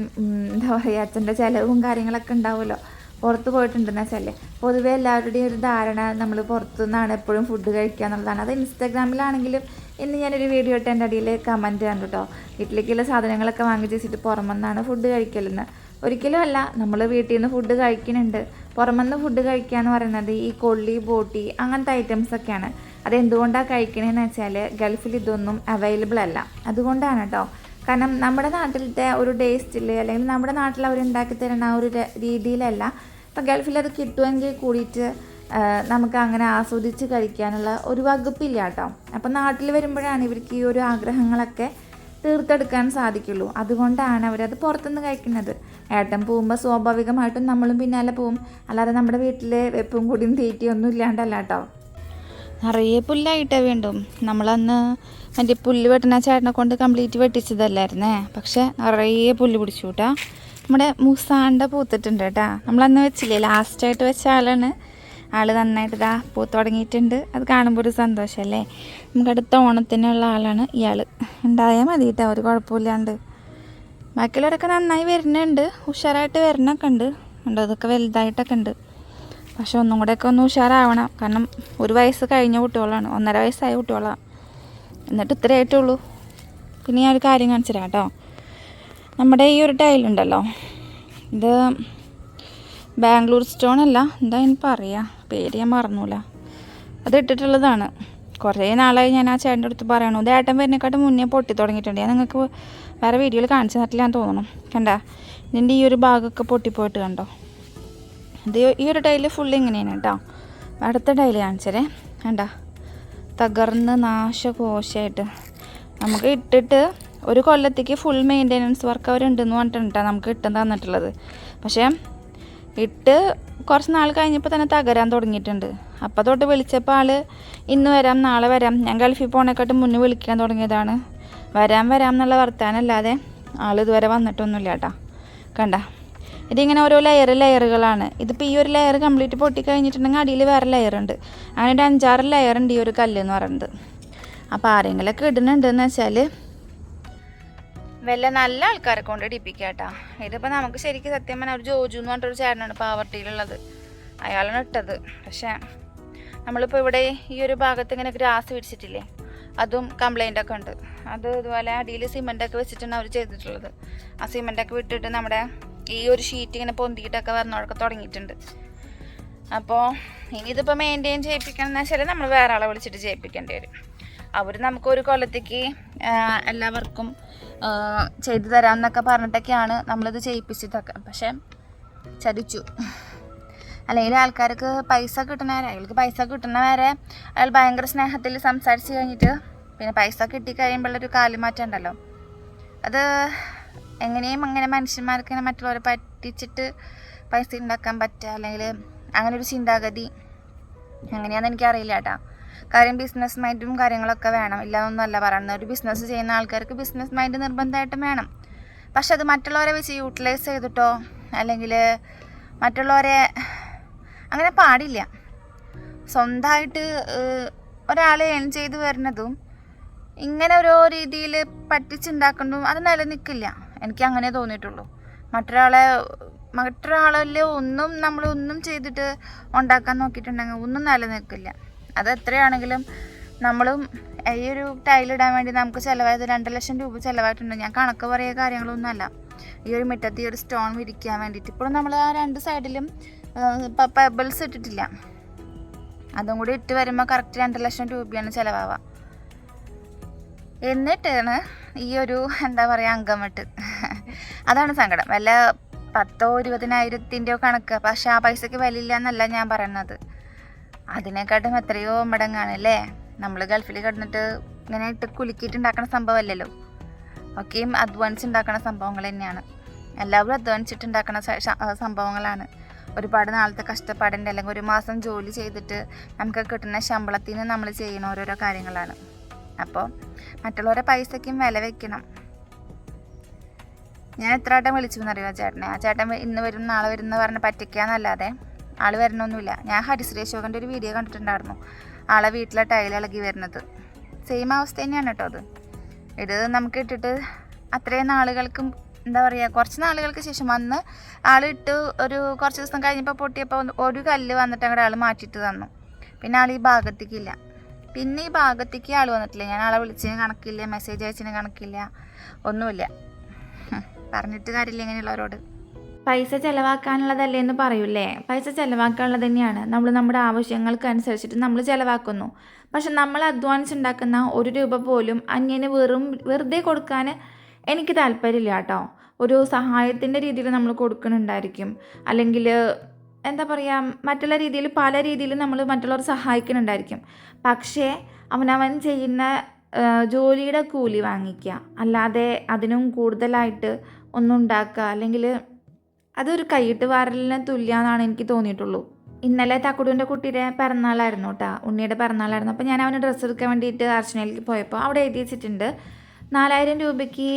എന്താ പറയുക അച്ഛന്റെ ചിലവും കാര്യങ്ങളൊക്കെ ഉണ്ടാവുമല്ലോ. പുറത്ത് പോയിട്ടുണ്ടെന്ന് വെച്ചാൽ പൊതുവേ എല്ലാവരുടെയും ഒരു ധാരണ നമ്മൾ പുറത്തുനിന്നാണ് എപ്പോഴും ഫുഡ് കഴിക്കുക എന്നുള്ളതാണ് അത് ഇൻസ്റ്റാഗ്രാമിലാണെങ്കിലും ഇന്ന് ഞാനൊരു വീഡിയോ ഇട്ട് എന്റെ അടിയിൽ കമന്റ് കണ്ടു കേട്ടോ വീട്ടിലേക്കുള്ള സാധനങ്ങളൊക്കെ വാങ്ങിച്ച് വെച്ചിട്ട് പുറമെന്നാണ് ഫുഡ് കഴിക്കലെന്ന്. ഒരിക്കലും അല്ല നമ്മൾ വീട്ടിൽ നിന്ന് ഫുഡ് കഴിക്കുന്നുണ്ട് പുറമെന്ന് ഫുഡ് കഴിക്കുക എന്ന് പറയുന്നത് ഈ കൊള്ളി ബോട്ടി അങ്ങനത്തെ ഐറ്റംസ് ഒക്കെയാണ്. അതെന്തുകൊണ്ടാണ് കഴിക്കണതെന്ന് വെച്ചാൽ ഗൾഫിൽ ഇതൊന്നും അവൈലബിൾ അല്ല. അതുകൊണ്ടാണ് കേട്ടോ കാരണം നമ്മുടെ നാട്ടിലത്തെ ഒരു ടേസ്റ്റിൽ അല്ലെങ്കിൽ നമ്മുടെ നാട്ടിൽ അവർ ഉണ്ടാക്കി തരുന്ന ആ ഒരു രീതിയിലല്ല. ഇപ്പം ഗൾഫിൽ അത് കിട്ടുമെങ്കിൽ കൂടിയിട്ട് നമുക്ക് അങ്ങനെ ആസ്വദിച്ച് കഴിക്കാനുള്ള ഒരു വകുപ്പില്ല കേട്ടോ. അപ്പം നാട്ടിൽ വരുമ്പോഴാണ് ഇവർക്ക് ഈ ഒരു ആഗ്രഹങ്ങളൊക്കെ തീർത്തെടുക്കാൻ സാധിക്കുള്ളൂ. അതുകൊണ്ടാണ് അവരത് പുറത്തുനിന്ന് കഴിക്കുന്നത്. ഏട്ടൻ പോകുമ്പോൾ സ്വാഭാവികമായിട്ടും നമ്മളും പിന്നാലെ പോവും. അല്ലാതെ നമ്മുടെ വീട്ടിൽ വെപ്പും കൂടിയും തീറ്റിയൊന്നും ഇല്ലാണ്ടല്ല കേട്ടോ. നിറയെ പുല്ലായിട്ടേ വീണ്ടും. നമ്മളന്ന് മറ്റേ പുല്ല് വെട്ടുന്ന ചേട്ടനെ കൊണ്ട് കംപ്ലീറ്റ് വെട്ടിച്ചതല്ലായിരുന്നേ. പക്ഷേ നിറയെ പുല്ല് പിടിച്ചു കേട്ടോ. നമ്മുടെ മുസാണ്ട പൂത്തിട്ടുണ്ട് കേട്ടാ. നമ്മളന്ന് വെച്ചില്ലേ ലാസ്റ്റായിട്ട് വെച്ച ആളാണ്. ആൾ നന്നായിട്ട് ഇതാ പൂ തുടങ്ങിയിട്ടുണ്ട്. അത് കാണുമ്പോൾ ഒരു സന്തോഷമല്ലേ നമുക്ക് അടുത്ത ഓണത്തിനുള്ള ആളാണ് ഇയാൾ ഉണ്ടായാൽ മതി കേട്ടോ ഒരു കുഴപ്പമില്ലാണ്ട്. ബാക്കിയുള്ളവരൊക്കെ നന്നായി വരുന്നുണ്ട്. ഉഷാറായിട്ട് വരണൊക്കെ ഉണ്ട്. ഉണ്ട്? അതൊക്കെ വലുതായിട്ടൊക്കെ ഉണ്ട്. പക്ഷെ ഒന്നും കൂടെയൊക്കെ ഒന്ന് ഉഷാറാവണം. കാരണം ഒരു വയസ്സ് കഴിഞ്ഞ കുട്ടികളാണ്. ഒന്നര വയസ്സായ കുട്ടികളാണ് എന്നിട്ട് ഇത്രേ ആയിട്ടുള്ളൂ. പിന്നെ ഞാൻ ഒരു കാര്യം കാണിച്ചു തരാം കേട്ടോ. നമ്മുടെ ഈ ഒരു ടൈലുണ്ടല്ലോ. ഇത് ബാംഗ്ലൂർ സ്റ്റോൺ അല്ല. എന്താ ഇനി പറയുക പേര് ഞാൻ മറന്നൂല. അത് ഇട്ടിട്ടുള്ളതാണ്. കുറേ നാളായി ഞാൻ ആ ചേട്ടന്റെ അടുത്ത് പറയണു. ഇത് ഏട്ടൻ വരുന്നേക്കാട്ടും മുന്നേ പൊട്ടി തുടങ്ങിയിട്ടുണ്ട്. ഞാൻ നിങ്ങൾക്ക് വേറെ വീഡിയോയിൽ കാണിച്ചു തന്നിട്ടില്ല ഞാൻ തോന്നണം കണ്ട? ഇതിന്റെ ഈ ഒരു ഭാഗമൊക്കെ പൊട്ടിപ്പോയിട്ട് കണ്ടോ? ഇത് ഈ ഒരു ടൈൽ ഫുൾ ഇങ്ങനെയാണ് കേട്ടോ. അടുത്ത ടൈൽ കാണിച്ചരേ. കണ്ട? തകർന്ന് നാശകോശമായിട്ട്. നമുക്ക് ഇട്ടിട്ട് ഒരു കൊല്ലത്തേക്ക് ഫുൾ മെയിന്റെനൻസ് വർക്ക് അവരുണ്ടെന്ന് പറഞ്ഞിട്ടുണ്ട് കേട്ടോ നമുക്ക് ഇട്ടും തന്നിട്ടുള്ളത്. പക്ഷേ ഇട്ട് കുറച്ച് നാൾ കഴിഞ്ഞപ്പോൾ തന്നെ തകരാൻ തുടങ്ങിയിട്ടുണ്ട്. അപ്പോൾ തൊട്ട് വിളിച്ചപ്പോൾ ആൾ ഇന്ന് വരാം നാളെ വരാം. ഞാൻ ഗൾഫിൽ പോണേക്കാട്ടും മുന്നേ വിളിക്കാൻ തുടങ്ങിയതാണ്. വരാം വരാം എന്നുള്ള വർത്താനല്ലാതെ ആൾ ഇതുവരെ വന്നിട്ടൊന്നുമില്ല കേട്ടോ. കണ്ട? ഇതിങ്ങനെ ഓരോ ലെയർ ലെയറുകളാണ് ഇതിപ്പോൾ ഈ ഒരു ലെയർ കംപ്ലീറ്റ് പൊട്ടി കഴിഞ്ഞിട്ടുണ്ടെങ്കിൽ അടിയിൽ വേറെ ലെയർ ഉണ്ട്. അങ്ങനെ ഒരു അഞ്ചാറ് ലെയർ ഉണ്ട് ഈ ഒരു കല്ല് എന്ന് പറയുന്നത്. അപ്പോൾ ആരെങ്കിലൊക്കെ ഇടുന്നുണ്ടെന്ന് വെച്ചാൽ വല്ല നല്ല ആൾക്കാരെ കൊണ്ട് ഇടിപ്പിക്കുക കേട്ടാ ഇതിപ്പോൾ നമുക്ക് ശരിക്കും സത്യം പറഞ്ഞാൽ ഒരു ജോജു എന്ന് പറഞ്ഞിട്ടൊരു ചേട്ടനാണ് പാവർട്ടിയിലുള്ളത് അയാളാണ് ഇട്ടത്. പക്ഷേ നമ്മളിപ്പോൾ ഇവിടെ ഈ ഒരു ഭാഗത്ത് ഇങ്ങനെ ഗ്രാസ് പിടിച്ചിട്ടില്ലേ? അതും കംപ്ലൈന്റ് ഒക്കെ ഉണ്ട്. അത് ഇതുപോലെ അടിയിൽ സിമെന്റൊക്കെ വെച്ചിട്ടാണ് അവർ ചെയ്തിട്ടുള്ളത്. ആ സിമെന്റൊക്കെ വിട്ടിട്ട് നമ്മുടെ ഈ ഒരു ഷീറ്റ് ഇങ്ങനെ പൊന്തിയിട്ടൊക്കെ വരണോടൊക്കെ തുടങ്ങിയിട്ടുണ്ട്. അപ്പോൾ ഇനി ഇതിപ്പോൾ മെയിന്റെയിൻ ചെയ്യിപ്പിക്കണം എന്ന് വെച്ചാൽ നമ്മൾ വേറെ ആളെ വിളിച്ചിട്ട് ചെയ്യിപ്പിക്കേണ്ടി വരും. അവർ നമുക്കൊരു കൊല്ലത്തേക്ക് എല്ലാവർക്കും ചെയ്തു തരാമെന്നൊക്കെ പറഞ്ഞിട്ടൊക്കെയാണ് നമ്മളിത് ചെയ്യിപ്പിച്ചതൊക്കെ പക്ഷേ ചതിച്ചു. അല്ലെങ്കിൽ ആൾക്കാർക്ക് പൈസ കിട്ടുന്നവരെ അയാൾക്ക് പൈസ കിട്ടുന്നവരെ അയാൾ ഭയങ്കര സ്നേഹത്തിൽ സംസാരിച്ച് കഴിഞ്ഞിട്ട് പിന്നെ പൈസ കിട്ടി കഴിയുമ്പോഴൊരു കാലുമാറ്റം ഉണ്ടല്ലോ. അത് എങ്ങനെയും അങ്ങനെ മനുഷ്യന്മാർക്ക് ഇങ്ങനെ മറ്റുള്ളവരെ പറ്റിച്ചിട്ട് പൈസ ഉണ്ടാക്കാൻ പറ്റുക അല്ലെങ്കിൽ അങ്ങനെ ഒരു ചിന്താഗതി. എങ്ങനെയാണെന്ന് എനിക്കറിയില്ല കേട്ടോ. കാര്യം ബിസിനസ് മൈൻഡും കാര്യങ്ങളൊക്കെ വേണം. ഇല്ലാന്നൊന്നല്ല പറയുന്നത്. ഒരു ബിസിനസ് ചെയ്യുന്ന ആൾക്കാർക്ക് ബിസിനസ് മൈൻഡ് നിർബന്ധമായിട്ടും വേണം. പക്ഷെ അത് മറ്റുള്ളവരെ വെച്ച് യൂട്ടിലൈസ് ചെയ്തിട്ടോ അല്ലെങ്കിൽ മറ്റുള്ളവരെ അങ്ങനെ പാടില്ല. സ്വന്തമായിട്ട് ഒരാൾ എൺ ചെയ്ത് വരുന്നതും ഇങ്ങനെ ഓരോ രീതിയിൽ പറ്റിച്ചുണ്ടാക്കുന്നതും അത് നിലനിൽക്കില്ല. എനിക്ക് അങ്ങനെ തോന്നിയിട്ടുള്ളൂ. മറ്റൊരാളെ മറ്റൊരാളല്ലേ ഒന്നും നമ്മളൊന്നും ചെയ്തിട്ട് ഉണ്ടാക്കാൻ നോക്കിയിട്ടുണ്ടെങ്കിൽ ഒന്നും നിലനിൽക്കില്ല. അത് എത്രയാണെങ്കിലും നമ്മളും ഈ ഒരു ടൈലിടാൻ വേണ്ടി നമുക്ക് ചിലവായത് രണ്ട് ലക്ഷം രൂപ ചിലവായിട്ടുണ്ട്. ഞാൻ കണക്ക് പറയുക കാര്യങ്ങളൊന്നും അല്ല ഈ ഒരു മുറ്റത്ത് ഈ ഒരു സ്റ്റോൺ വിരിക്കാൻ വേണ്ടിയിട്ട്. ഇപ്പോഴും നമ്മൾ ആ രണ്ട് സൈഡിലും പെബിൾസ് ഇട്ടിട്ടില്ല. അതും കൂടി ഇട്ട് വരുമ്പോൾ കറക്റ്റ് രണ്ട് ലക്ഷം രൂപയാണ് ചിലവാവുക. എന്നിട്ടാണ് ഈ ഒരു എന്താ പറയുക അങ്കമിട്ട്. അതാണ് സങ്കടം. വല്ല പത്തോ ഇരുപതിനായിരത്തിന്റെയോ കണക്ക്. പക്ഷേ ആ പൈസയ്ക്ക് വിലയില്ല എന്നല്ല ഞാൻ പറയുന്നത്. അതിനെക്കാട്ടും എത്രയോ മടങ്ങാണ് അല്ലേ നമ്മൾ ഗൾഫിൽ കിടന്നിട്ട് ഇങ്ങനെ ഇട്ട് കുലുക്കിയിട്ട് ഉണ്ടാക്കുന്ന സംഭവമല്ലല്ലോ. ഒക്കെയും അധ്വാനിച്ച് ഉണ്ടാക്കുന്ന സംഭവങ്ങൾ തന്നെയാണ്. എല്ലാവരും അധ്വാനിച്ചിട്ടുണ്ടാക്കണ സംഭവങ്ങളാണ്. ഒരുപാട് നാളത്തെ കഷ്ടപ്പാടിന്റെ അല്ലെങ്കിൽ ഒരു മാസം ജോലി ചെയ്തിട്ട് നമുക്ക് കിട്ടുന്ന ശമ്പളത്തിൽ നിന്ന് നമ്മൾ ചെയ്യുന്ന ഓരോരോ കാര്യങ്ങളാണ്. അപ്പോൾ മറ്റുള്ളവരെ പൈസയ്ക്കും വില വെക്കണം. ഞാൻ എത്ര ആട്ടം വിളിച്ചു എന്നറിയോ ചേട്ടനെ? ആ ചേട്ടൻ ഇന്ന് വരും നാളെ വരും എന്ന് പറഞ്ഞ് പറ്റിക്കാന്നല്ലാതെ ആൾ വരണമൊന്നുമില്ല. ഞാൻ ഹരിശ്രീ അശോകന്റെ ഒരു വീഡിയോ കണ്ടിട്ടുണ്ടായിരുന്നു. ആളെ വീട്ടിലെ ടൈൽ ഇളകി വരുന്നത്. സെയിം അവസ്ഥ തന്നെയാണ് കേട്ടോ അത്. ഇത് നമുക്ക് ഇട്ടിട്ട് അത്രയും നാളുകൾക്കും എന്താ പറയുക കുറച്ച് നാളുകൾക്ക് ശേഷം വന്ന് ആൾ ഇട്ട് ഒരു കുറച്ച് ദിവസം കഴിഞ്ഞപ്പോൾ പൊട്ടിയപ്പോൾ ഒരു കല്ല് വന്നിട്ട് അങ്ങോട്ട് ആൾ മാറ്റിയിട്ട് തന്നു. പിന്നെ ആൾ ഈ ഭാഗത്തേക്കില്ല പിന്നെ ഈ ഭാഗത്തേക്ക് ആൾ വന്നിട്ടില്ല. ഞാൻ ആളെ വിളിച്ചതിന് കണക്കില്ല മെസ്സേജ് അയച്ചതിന് കണക്കില്ല ഒന്നുമില്ല. പറഞ്ഞിട്ട് കാര്യമില്ല ഇങ്ങനെയുള്ളവരോട്. പൈസ ചിലവാക്കാനുള്ളതല്ലേ എന്ന് പറയൂലേ പൈസ ചിലവാക്കാനുള്ളത് തന്നെയാണ്. നമ്മൾ നമ്മുടെ ആവശ്യങ്ങൾക്ക് അനുസരിച്ചിട്ട് നമ്മൾ ചിലവാക്കുന്നു. പക്ഷെ നമ്മൾ അധ്വാനിച്ചുണ്ടാക്കുന്ന ഒരു രൂപ പോലും അന്യന് വെറും വെറുതെ കൊടുക്കാൻ എനിക്ക് താല്പര്യമില്ല കേട്ടോ. ഒരു സഹായത്തിന്റെ രീതിയിൽ നമ്മൾ കൊടുക്കുന്നുണ്ടായിരിക്കും. അല്ലെങ്കിൽ എന്താ പറയുക മറ്റുള്ള രീതിയിൽ പല രീതിയിൽ നമ്മൾ മറ്റുള്ളവർ സഹായിക്കുന്നുണ്ടായിരിക്കും. പക്ഷേ അവനവൻ ചെയ്യുന്ന ജോലിയുടെ കൂലി വാങ്ങിക്കുക. അല്ലാതെ അതിനും കൂടുതലായിട്ട് ഒന്നും ഉണ്ടാക്കുക. അല്ലെങ്കിൽ അതൊരു കൈയിട്ട് വാരലിന് തുല്യമാണെന്നാണ് എനിക്ക് തോന്നിയിട്ടുള്ളൂ. ഇന്നലെ തക്കുടുവിന്റെ കുട്ടിയുടെ പിറന്നാളായിരുന്നു കേട്ടോ ഉണ്ണിയുടെ പിറന്നാളായിരുന്നു. അപ്പോൾ ഞാൻ അവന് ഡ്രസ്സ് എടുക്കാൻ വേണ്ടിയിട്ട് അർച്ചനയിലേക്ക് പോയപ്പോൾ അവിടെ എഴുതി വെച്ചിട്ടുണ്ട് നാലായിരം രൂപയ്ക്ക്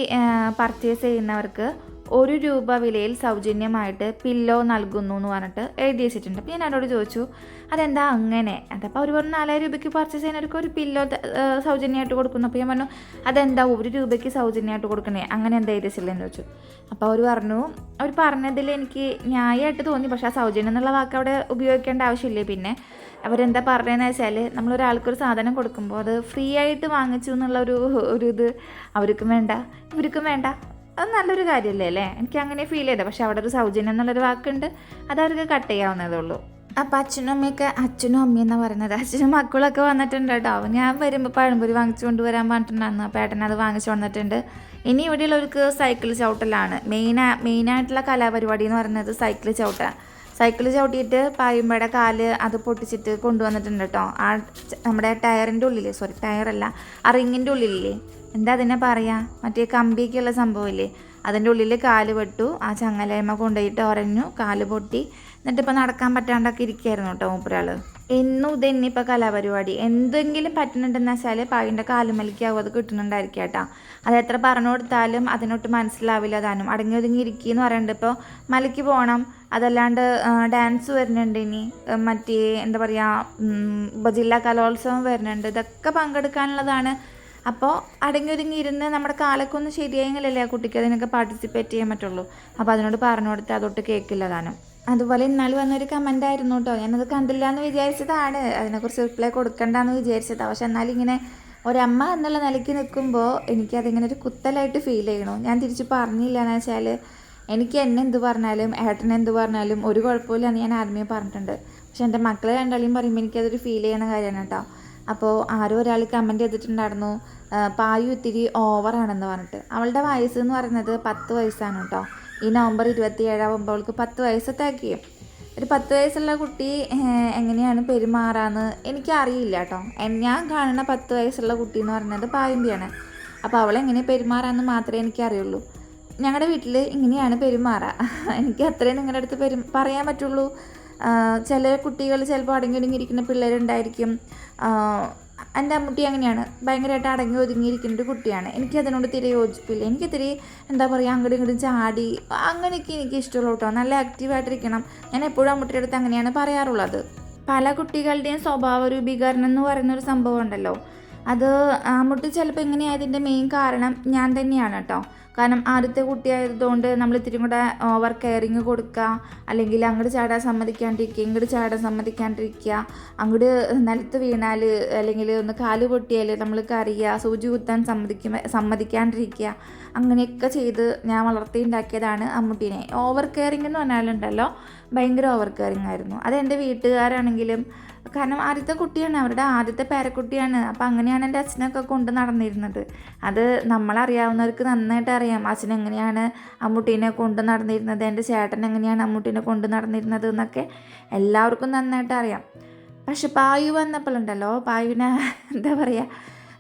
പർച്ചേസ് ചെയ്യുന്നവർക്ക് ഒരു രൂപ വിലയിൽ സൗജന്യമായിട്ട് പില്ലോ നൽകുന്നു എന്ന് പറഞ്ഞിട്ട് എഴുതി വെച്ചിട്ടുണ്ട് അപ്പോൾ ഞാൻ അവരോട് ചോദിച്ചു അതെന്താ അങ്ങനെ? അതപ്പോൾ അവർ പറഞ്ഞു നാലായിരം രൂപയ്ക്ക് പർച്ചേസ് ചെയ്യുന്നവർക്ക് ഒരു പില്ലോ സൗജന്യമായിട്ട് കൊടുക്കുന്നു. അപ്പോൾ ഞാൻ പറഞ്ഞു അതെന്താ ഒരു രൂപയ്ക്ക് സൗജന്യമായിട്ട് കൊടുക്കണേ? അങ്ങനെ എന്താ എഴുതി വെച്ചില്ലെന്ന് ചോദിച്ചു. അപ്പോൾ അവർ പറഞ്ഞു അവർ പറഞ്ഞതിൽ എനിക്ക് ന്യായമായിട്ട് തോന്നി പക്ഷേ ആ സൗജന്യം എന്നുള്ള വാക്ക് അവിടെ ഉപയോഗിക്കേണ്ട ആവശ്യമില്ലേ? പിന്നെ അവരെന്താ പറഞ്ഞതെന്ന് വെച്ചാൽ നമ്മളൊരാൾക്കൊരു സാധനം കൊടുക്കുമ്പോൾ അത് ഫ്രീ ആയിട്ട് വാങ്ങിച്ചു എന്നുള്ള ഒരു ഒരു ഇത് അവർക്കും വേണ്ട ഇവർക്കും വേണ്ട. അത് നല്ലൊരു കാര്യമല്ലേ അല്ലേ? എനിക്ക് അങ്ങനെ ഫീൽ ചെയ്തത്. പക്ഷെ അവിടെ ഒരു സൗജന്യം എന്നുള്ളൊരു വാക്കുണ്ട്. അത് അവർക്ക് കട്ട് ചെയ്യാവുന്നതേ ഉള്ളൂ. അപ്പം അച്ഛനും അമ്മയൊക്കെ അച്ഛനും അമ്മയും എന്നാണ് പറയുന്നത്? അച്ഛനും മക്കളൊക്കെ വന്നിട്ടുണ്ട് കേട്ടോ. ഞാൻ വരുമ്പോൾ പഴംപൊരി വാങ്ങിച്ചു കൊണ്ടുവരാൻ പറഞ്ഞിട്ടുണ്ടായിരുന്നു. അപ്പോൾ ഏട്ടൻ അത് വാങ്ങിച്ചു വന്നിട്ടുണ്ട്. ഇനി ഇവിടെയുള്ളവർക്ക് സൈക്കിൾ ചവിട്ടലാണ്. മെയിൻ മെയിനായിട്ടുള്ള കലാപരിപാടി എന്ന് പറയുന്നത് സൈക്കിൾ ചവിട്ടാണ് സൈക്കിൾ ചവിട്ടിയിട്ട് പായുമ്പയുടെ കാൽ അത് പൊട്ടിച്ചിട്ട് കൊണ്ടുവന്നിട്ടുണ്ട് കേട്ടോ. ആ നമ്മുടെ ടയറിന്റെ ഉള്ളിൽ സോറി ടയറല്ല ആ റിങ്ങിന്റെ ഉള്ളിലില്ലേ? എന്താ അതിനെ പറയാ? മറ്റേ കമ്പിയൊക്കെയുള്ള സംഭവമില്ലേ? അതിന്റെ ഉള്ളിൽ കാൽ പെട്ടു ആ ചങ്ങലേമ കൊണ്ടുപോയിട്ട് ഉറഞ്ഞു കാൽ പൊട്ടി. എന്നിട്ട് ഇപ്പം നടക്കാൻ പറ്റാണ്ടൊക്കെ ഇരിക്കുകയായിരുന്നു കേട്ടോ മൂപ്പരാൾ എന്നും ഇത് ഇനിയിപ്പോൾ കലാപരിപാടി. എന്തെങ്കിലും പറ്റുന്നുണ്ടെന്ന് വെച്ചാൽ പായിന്റെ കാലുമലിക്കാവും അത് കിട്ടുന്നുണ്ടായിരിക്കും കേട്ടോ. അത് എത്ര പറഞ്ഞു കൊടുത്താലും അതിനൊട്ട് മനസ്സിലാവില്ല താനും. അടങ്ങി ഒതുങ്ങി ഇരിക്കുകയെന്ന് പറയുന്നുണ്ട് ഇപ്പോൾ മലയ്ക്ക് പോകണം അതല്ലാണ്ട് ഡാൻസ് വരുന്നുണ്ട് ഇനി. മറ്റേ എന്താ പറയുക ഉപജില്ലാ കലോത്സവം വരുന്നുണ്ട്. ഇതൊക്കെ പങ്കെടുക്കാനുള്ളതാണ് അപ്പോൾ അടങ്ങി ഇരുന്ന് നമ്മുടെ കാലൊക്കെ ഒന്ന് ശരിയായെങ്കിലല്ലേ ആ കുട്ടിക്ക് അതിനൊക്കെ പാർട്ടിസിപ്പേറ്റ് ചെയ്യാൻ പറ്റുള്ളൂ. അപ്പോൾ അതിനോട് പറഞ്ഞു കൊടുത്ത് അതൊട്ട് കേൾക്കില്ല താനും. അതുപോലെ ഇന്നാൾ വന്നൊരു കമന്റ് ആയിരുന്നു കേട്ടോ ഞാനത് കണ്ടില്ല എന്ന് വിചാരിച്ചതാണ്. അതിനെക്കുറിച്ച് റിപ്ലൈ കൊടുക്കണ്ടെന്ന് വിചാരിച്ചതാണ് പക്ഷെ എന്നാലും ഇങ്ങനെ ഒരമ്മ എന്നുള്ള നിലയ്ക്ക് നിൽക്കുമ്പോൾ എനിക്കതിങ്ങനെ ഒരു കുത്തലായിട്ട് ഫീൽ ചെയ്യണു. ഞാൻ തിരിച്ച് പറഞ്ഞില്ല എന്ന് വെച്ചാൽ എനിക്ക് എന്നെ എന്ത് പറഞ്ഞാലും ഏട്ടനെ എന്ത് പറഞ്ഞാലും ഒരു കുഴപ്പമില്ല എന്ന് ഞാൻ ആദ്യമേ പറഞ്ഞിട്ടുണ്ട്. പക്ഷെ എന്റെ മക്കളെ രണ്ടാളെയും പറയുമ്പോൾ എനിക്കതൊരു ഫീൽ ചെയ്യുന്ന കാര്യമാണ് കേട്ടോ അപ്പോൾ ആരോ ഒരാൾ കമന്റ് ചെയ്തിട്ടുണ്ടായിരുന്നു പായു ഇത്തിരി ഓവറാണെന്ന് പറഞ്ഞിട്ട്. അവളുടെ വയസ്സ് എന്ന് പറയുന്നത് പത്ത് വയസ്സാണ് കേട്ടോ. ഈ നവംബർ ഇരുപത്തി ഏഴാവുമ്പോൾ അവൾക്ക് പത്ത് വയസ്സ് തികയും ഒരു പത്ത് വയസ്സുള്ള കുട്ടി എങ്ങനെയാണ് പെരുമാറാന്ന് എനിക്കറിയില്ല കേട്ടോ. ഞാൻ കാണുന്ന പത്ത് വയസ്സുള്ള കുട്ടി എന്ന് പറയുന്നത് പായുമ്പിയാണ്. അപ്പോൾ അവളെങ്ങനെ പെരുമാറാന്ന് മാത്രമേ എനിക്കറിയുള്ളൂ. ഞങ്ങളുടെ വീട്ടിൽ ഇങ്ങനെയാണ് പെരുമാറുക എനിക്ക് അത്രയും നിങ്ങളുടെ അടുത്ത് പെരു പറയാൻ പറ്റുള്ളൂ. ചില കുട്ടികൾ ചിലപ്പോൾ അടങ്ങി ഒതുങ്ങിയിരിക്കുന്ന പിള്ളേരുണ്ടായിരിക്കും. എന്റെ അമ്മൂട്ടി അങ്ങനെയാണ്. ഭയങ്കരമായിട്ട് അടങ്ങി ഒതുങ്ങിയിരിക്കുന്ന ഒരു കുട്ടിയാണ്. എനിക്ക് അതിനോട് തിരെ യോജിപ്പില്ല. എനിക്ക് ഇത്തിരി എന്താ പറയുക അങ്ങോട്ടും ഇങ്ങോട്ടും ചാടി അങ്ങനെയൊക്കെ എനിക്ക് ഇഷ്ടമുള്ളൂ കേട്ടോ. നല്ല ആക്റ്റീവായിട്ടിരിക്കണം ഞാൻ എപ്പോഴും അമ്മൂട്ടിയുടെ അടുത്ത് അങ്ങനെയാണ് പറയാറുള്ളത്. പല കുട്ടികളുടെയും സ്വഭാവ രൂപീകരണം എന്ന് പറയുന്ന ഒരു സംഭവം ഉണ്ടല്ലോ. അത് അമ്മൂട്ടി ചിലപ്പോൾ ഇങ്ങനെയായതിന്റെ മെയിൻ കാരണം ഞാൻ തന്നെയാണ് കേട്ടോ. കാരണം ആദ്യത്തെ കുട്ടിയായതുകൊണ്ട് നമ്മൾ ഇത്തിരി കൂടെ ഓവർ കെയറിങ് കൊടുക്കുക. അല്ലെങ്കിൽ അങ്ങോട്ട് ചാടാൻ സമ്മതിക്കാണ്ടിരിക്കുക ഇങ്ങോട്ട് ചാടാൻ സമ്മതിക്കാണ്ടിരിക്കുക. അങ്ങോട്ട് നിലത്ത് വീണാൽ അല്ലെങ്കിൽ ഒന്ന് കാൽ പൊട്ടിയാൽ നമ്മൾ കറിയുക സൂചി കുത്താൻ സമ്മതിക്കും സമ്മതിക്കാണ്ടിരിക്കുക. അങ്ങനെയൊക്കെ ചെയ്ത് ഞാൻ വളർത്തിയുണ്ടാക്കിയതാണ് അമ്മൂട്ടീനെ. ഓവർ കെയറിങ് എന്ന് പറഞ്ഞാലുണ്ടല്ലോ ഭയങ്കര ഓവർ കെയറിങ് ആയിരുന്നു. അത് എന്റെ വീട്ടുകാരാണെങ്കിലും കാരണം ആദ്യത്തെ കുട്ടിയാണ് അവരുടെ ആദ്യത്തെ പേരക്കുട്ടിയാണ്. അപ്പം അങ്ങനെയാണ് എന്റെ അച്ഛനൊക്കെ കൊണ്ട് നടന്നിരുന്നത്. അത് നമ്മളറിയാവുന്നവർക്ക് നന്നായിട്ട് അറിയാം. അച്ഛൻ എങ്ങനെയാണ് അമ്മൂട്ടീനെ കൊണ്ട് നടന്നിരുന്നത്? എന്റെ ചേട്ടൻ എങ്ങനെയാണ് അമ്മൂട്ടീനെ കൊണ്ട് നടന്നിരുന്നത് എന്നൊക്കെ എല്ലാവർക്കും നന്നായിട്ട് അറിയാം. പക്ഷെ പായു വന്നപ്പോഴുണ്ടല്ലോ പായുവിനെ എന്താ പറയുക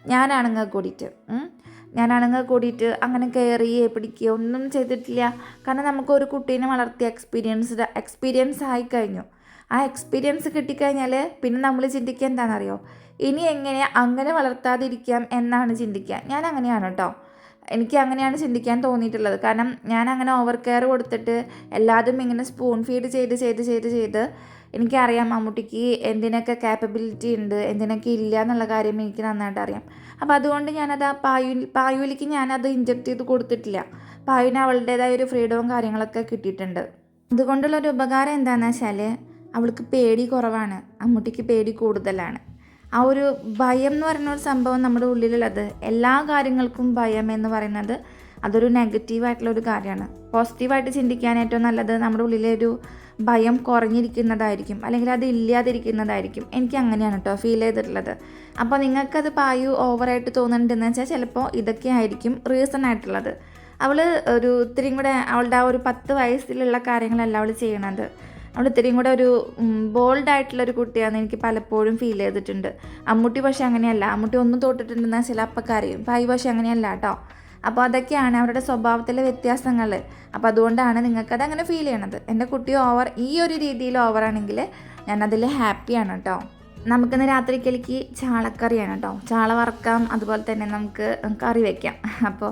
ഞാനാണങ്ങ കൂടിയിട്ട്. ഉം. ഞാനാണങ്ങ കൂടിയിട്ട് അങ്ങനെ കയറിയേ പിടിക്കുകയോ ഒന്നും ചെയ്തിട്ടില്ല. കാരണം നമുക്ക് ഒരു കുട്ടീനെ വളർത്തിയ എക്സ്പീരിയൻസ്ഡ് എക്സ്പീരിയൻസ് ആയി കഴിഞ്ഞു. ആ എക്സ്പീരിയൻസ് കിട്ടിക്കഴിഞ്ഞാൽ പിന്നെ നമ്മൾ ചിന്തിക്കുക എന്താണെന്നറിയോ? ഇനി എങ്ങനെ അങ്ങനെ വളർത്താതിരിക്കാം എന്നാണ് ചിന്തിക്കുക. ഞാൻ അങ്ങനെയാണ് കേട്ടോ എനിക്ക് അങ്ങനെയാണ് ചിന്തിക്കാൻ തോന്നിയിട്ടുള്ളത്. കാരണം ഞാൻ അങ്ങനെ ഓവർ കെയർ കൊടുത്തിട്ട് എല്ലാതും ഇങ്ങനെ സ്പൂൺ ഫീഡ് ചെയ്ത് ചെയ്ത് ചെയ്ത് ചെയ്ത് എനിക്കറിയാം മമ്മൂട്ടിക്ക് എന്തിനൊക്കെ കാപ്പബിലിറ്റി ഉണ്ട് എന്തിനൊക്കെ ഇല്ല എന്നുള്ള കാര്യം എനിക്ക് നന്നായിട്ട് അറിയാം. അപ്പോൾ അതുകൊണ്ട് ഞാനത് ആ പായു പായുലിക്ക് ഞാനത് ഇഞ്ചക്ട് ചെയ്ത് കൊടുത്തിട്ടില്ല. പായുവിന് അവളുടേതായ ഒരു ഫ്രീഡവും കാര്യങ്ങളൊക്കെ കിട്ടിയിട്ടുണ്ട്. അതുകൊണ്ടുള്ളൊരു ഉപകാരം എന്താണെന്ന് വെച്ചാൽ അവൾക്ക് പേടി കുറവാണ്. അമ്മൂട്ടിക്ക് പേടി കൂടുതലാണ്. ആ ഒരു ഭയം എന്ന് പറയുന്ന ഒരു സംഭവം നമ്മുടെ ഉള്ളിലുള്ളത് എല്ലാ കാര്യങ്ങൾക്കും ഭയം എന്ന് പറയുന്നത് അതൊരു നെഗറ്റീവായിട്ടുള്ള ഒരു കാര്യമാണ്. പോസിറ്റീവായിട്ട് ചിന്തിക്കാൻ ഏറ്റവും നല്ലത് നമ്മുടെ ഉള്ളിലെ ഒരു ഭയം കുറഞ്ഞിരിക്കുന്നതായിരിക്കും. അല്ലെങ്കിൽ അത് ഇല്ലാതിരിക്കുന്നതായിരിക്കും. എനിക്ക് അങ്ങനെയാണ് കേട്ടോ ഫീൽ ചെയ്തിട്ടുള്ളത്. അപ്പോൾ നിങ്ങൾക്കത് പായു ഓവറായിട്ട് തോന്നുന്നുണ്ടെന്ന് വെച്ചാൽ ചിലപ്പോൾ ഇതൊക്കെ ആയിരിക്കും റീസൺ ആയിട്ടുള്ളത്. അവൾ ഒരു ഇത്തിരിയും കൂടെ അവളുടെ ആ ഒരു പത്ത് വയസ്സിലുള്ള കാര്യങ്ങളല്ല അവൾ ചെയ്യണത്. അവൾ ഇത്തിരിയും കൂടെ ഒരു ബോൾഡ് ആയിട്ടുള്ള ഒരു കുട്ടിയാണെന്ന് എനിക്ക് പലപ്പോഴും ഫീൽ ചെയ്തിട്ടുണ്ട്. അമ്മൂട്ടി പക്ഷേ അങ്ങനെയല്ല. അമ്മൂട്ടി ഒന്നും തൊട്ടിട്ടുണ്ടെന്ന് ചില അപ്പം കരയും പക്ഷേ പക്ഷെ അങ്ങനെയല്ല കേട്ടോ. അപ്പോൾ അതൊക്കെയാണ് അവരുടെ സ്വഭാവത്തിലെ വ്യത്യാസങ്ങൾ അപ്പോൾ അതുകൊണ്ടാണ് നിങ്ങൾക്കത് അങ്ങനെ ഫീൽ ചെയ്യണത്. എന്റെ കുട്ടി ഓവർ ഈ ഒരു രീതിയിൽ ഓവറാണെങ്കിൽ ഞാനതിൽ ഹാപ്പിയാണ് കേട്ടോ. നമുക്കിന്ന് രാത്രിക്കലേക്ക് ചാളക്കറിയാണ് കേട്ടോ ചാള വറക്കാം അതുപോലെ തന്നെ നമുക്ക് കറി വയ്ക്കാം അപ്പോൾ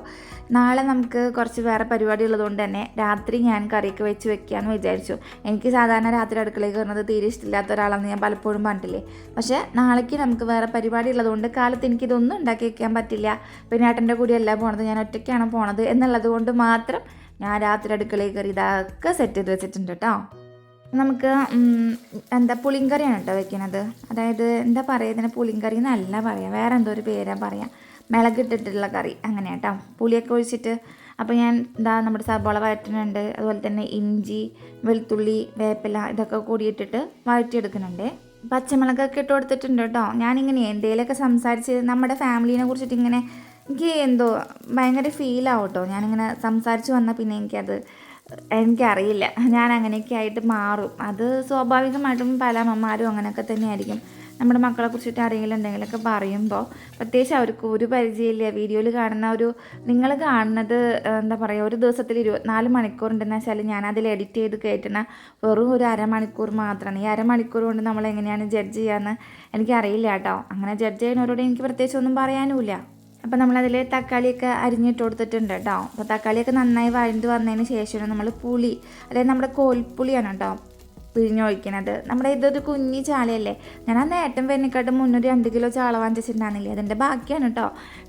നാളെ നമുക്ക് കുറച്ച് വേറെ പരിപാടി ഉള്ളതുകൊണ്ട് തന്നെ രാത്രി ഞാൻ കറിയൊക്കെ വെച്ച് വെക്കാമെന്ന് വിചാരിച്ചു. എനിക്ക് സാധാരണ രാത്രി അടുക്കളയിൽ കയറുന്നത് തീരെ ഇഷ്ടമില്ലാത്ത ഒരാളാണെന്ന് ഞാൻ പലപ്പോഴും പറഞ്ഞിട്ടില്ലേ? പക്ഷേ നാളേക്ക് നമുക്ക് വേറെ പരിപാടി ഉള്ളതുകൊണ്ട് കാലത്ത് എനിക്കിതൊന്നും ഉണ്ടാക്കി വെക്കാൻ പറ്റില്ല. പിന്നെ ഏട്ടന്റെ കൂടെയല്ല പോണത് ഞാൻ ഒറ്റയ്ക്കാണ് പോണത് എന്നുള്ളത് കൊണ്ട് മാത്രം ഞാൻ രാത്രി അടുക്കളയിൽ കയറി ഇതൊക്കെ സെറ്റ് ചെയ്ത് വെച്ചിട്ടുണ്ട് കേട്ടോ നമുക്ക് എന്താ പുളിങ്കറിയാണ് കേട്ടോ വെക്കുന്നത് അതായത് എന്താ പറയുക ഇതിന് പുളിങ്കറി എന്നല്ല പറയാം. വേറെ എന്തോ ഒരു പേരാണ് പറയാം. മിളകിട്ടിട്ടുള്ള കറി. അങ്ങനെ കേട്ടോ. പുളിയൊക്കെ ഒഴിച്ചിട്ട് അപ്പോൾ ഞാൻ ഇതാ നമ്മുടെ സബോള വഴറ്റുന്നുണ്ട്. അതുപോലെ തന്നെ ഇഞ്ചി വെളുത്തുള്ളി വേപ്പില ഇതൊക്കെ കൂടിയിട്ടിട്ട് വഴറ്റിയെടുക്കുന്നുണ്ട്. പച്ചമുളകൊക്കെ ഇട്ട് കൊടുത്തിട്ടുണ്ട് കേട്ടോ. ഞാനിങ്ങനെ എന്തെങ്കിലുമൊക്കെ സംസാരിച്ച് നമ്മുടെ ഫാമിലീനെ കുറിച്ചിട്ട് ഇങ്ങനെ എനിക്ക് എന്തോ ഭയങ്കര ഫീലാവും കേട്ടോ. ഞാനിങ്ങനെ സംസാരിച്ച് വന്നാൽ പിന്നെ എനിക്കത് എനിക്കറിയില്ല. ഞാൻ അങ്ങനെയൊക്കെ ആയിട്ട് മാറും. അത് സ്വാഭാവികമായിട്ടും പല അമ്മമാരും അങ്ങനെയൊക്കെ തന്നെയായിരിക്കും. നമ്മുടെ മക്കളെ കുറിച്ചിട്ട് ആരെങ്കിലും എന്തെങ്കിലുമൊക്കെ പറയുമ്പോൾ പ്രത്യേകിച്ച് അവർക്ക് ഒരു പരിചയമില്ല. വീഡിയോയിൽ കാണുന്ന ഒരു നിങ്ങൾ കാണുന്നത് എന്താ പറയുക ഒരു ദിവസത്തിൽ ഇരുപത്തിനാല് മണിക്കൂർ ഉണ്ടെന്ന് വെച്ചാൽ ഞാൻ അതിൽ എഡിറ്റ് ചെയ്ത് കയറ്റുന്ന വെറും ഒരു അരമണിക്കൂർ മാത്രമാണ്. ഈ അരമണിക്കൂർ കൊണ്ട് നമ്മൾ എങ്ങനെയാണ് ജഡ്ജ് ചെയ്യാന്ന് എനിക്കറിയില്ല കേട്ടോ. അങ്ങനെ ജഡ്ജ് ചെയ്യുന്നവരോട് എനിക്ക് പ്രത്യേകിച്ച് ഒന്നും പറയാനുമില്ല. അപ്പോൾ നമ്മളതിൽ തക്കാളിയൊക്കെ അരിഞ്ഞിട്ട് കൊടുത്തിട്ടുണ്ട് കേട്ടോ അപ്പോൾ തക്കാളിയൊക്കെ നന്നായി വഴണ്ട് വന്നതിന് ശേഷമാണ് നമ്മൾ പുളി അതായത് നമ്മുടെ കോൽപ്പുളിയാണ് കേട്ടോ പിഴിഞ്ഞൊഴിക്കണത് നമ്മുടെ ഇതൊരു കുഞ്ഞി ചാളയല്ലേ? ഞാൻ ആ നേട്ടം വരുന്നേക്കാട്ടും മുന്നൂറ് രണ്ട് കിലോ ചാള വാങ്ങിച്ചിട്ടുണ്ടായിരുന്നില്ലേ? അതിന്റെ ബാക്കിയാണ് കേട്ടോ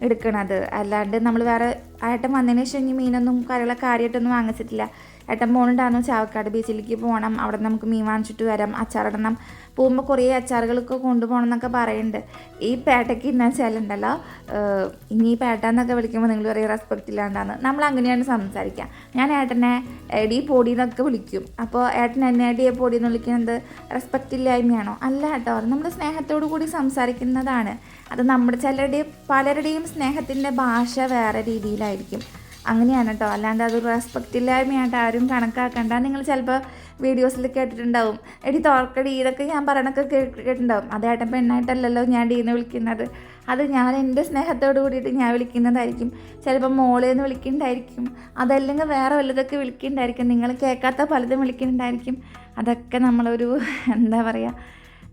എടുക്കണത്. അല്ലാണ്ട് നമ്മൾ വേറെ ആട്ടം വന്നതിന് ശേഷം ഇനി മീനൊന്നും കറികളൊക്കെ കാര്യമായിട്ടൊന്നും വാങ്ങിച്ചിട്ടില്ല. ഏട്ടൻ പോകണുണ്ടായിരുന്നു ചാവക്കാട് ബീച്ചിലേക്ക് പോകണം അവിടെ നമുക്ക് മീൻ വാങ്ങിച്ചിട്ട് വരാം. അച്ചാറിടണം. പോകുമ്പോൾ കുറേ അച്ചാറുകളൊക്കെ കൊണ്ടുപോകണം എന്നൊക്കെ പറയുന്നുണ്ട്. ഈ പേട്ടയ്ക്ക് ഇന്ന വെച്ചാലുണ്ടല്ലോ ഇനി ഈ പേട്ട എന്നൊക്കെ വിളിക്കുമ്പോൾ നിങ്ങൾ പറയും റെസ്പെക്റ്റ് ഇല്ലാണ്ടാണ് നമ്മൾ അങ്ങനെയാണ് സംസാരിക്കുക ഞാൻ ഏട്ടനെ എടി പൊടി എന്നൊക്കെ വിളിക്കും. അപ്പോൾ ഏട്ടൻ എന്നെ എടിയെ പൊടി എന്ന് വിളിക്കുന്നത് റെസ്പെക്റ്റ് ഇല്ലായ്മയാണോ? അല്ല കേട്ടോ. നമ്മൾ സ്നേഹത്തോടു കൂടി സംസാരിക്കുന്നതാണ്. അത് നമ്മുടെ ചിലരുടെയും പലരുടെയും സ്നേഹത്തിന്റെ ഭാഷ വേറെ രീതിയിലായിരിക്കും. അങ്ങനെയാണ് കേട്ടോ അല്ലാണ്ട് അതൊരു റെസ്പെക്റ്റ് ഇല്ലായ്മയായിട്ട് ആരും കണക്കാക്കണ്ട. നിങ്ങൾ ചിലപ്പോൾ വീഡിയോസിൽ കേട്ടിട്ടുണ്ടാവും. എടി തോർക്കടി ഇതൊക്കെ ഞാൻ പറയണൊക്കെ കേട്ട് കേട്ടിട്ടുണ്ടാവും. അതേട്ടൻ പെണ്ണായിട്ടല്ലല്ലോ ഞാൻ ഡീന്ന് വിളിക്കുന്നത്. അത് ഞാൻ എന്റെ സ്നേഹത്തോട് കൂടിയിട്ട് ഞാൻ വിളിക്കുന്നതായിരിക്കും. ചിലപ്പോൾ മോളിൽ നിന്ന് വിളിക്കുന്നുണ്ടായിരിക്കും അതല്ലെങ്കിൽ വേറെ വല്ലതൊക്കെ വിളിക്കുന്നുണ്ടായിരിക്കും നിങ്ങൾ കേൾക്കാത്ത പലതും വിളിക്കുന്നുണ്ടായിരിക്കും അതൊക്കെ നമ്മളൊരു എന്താ പറയുക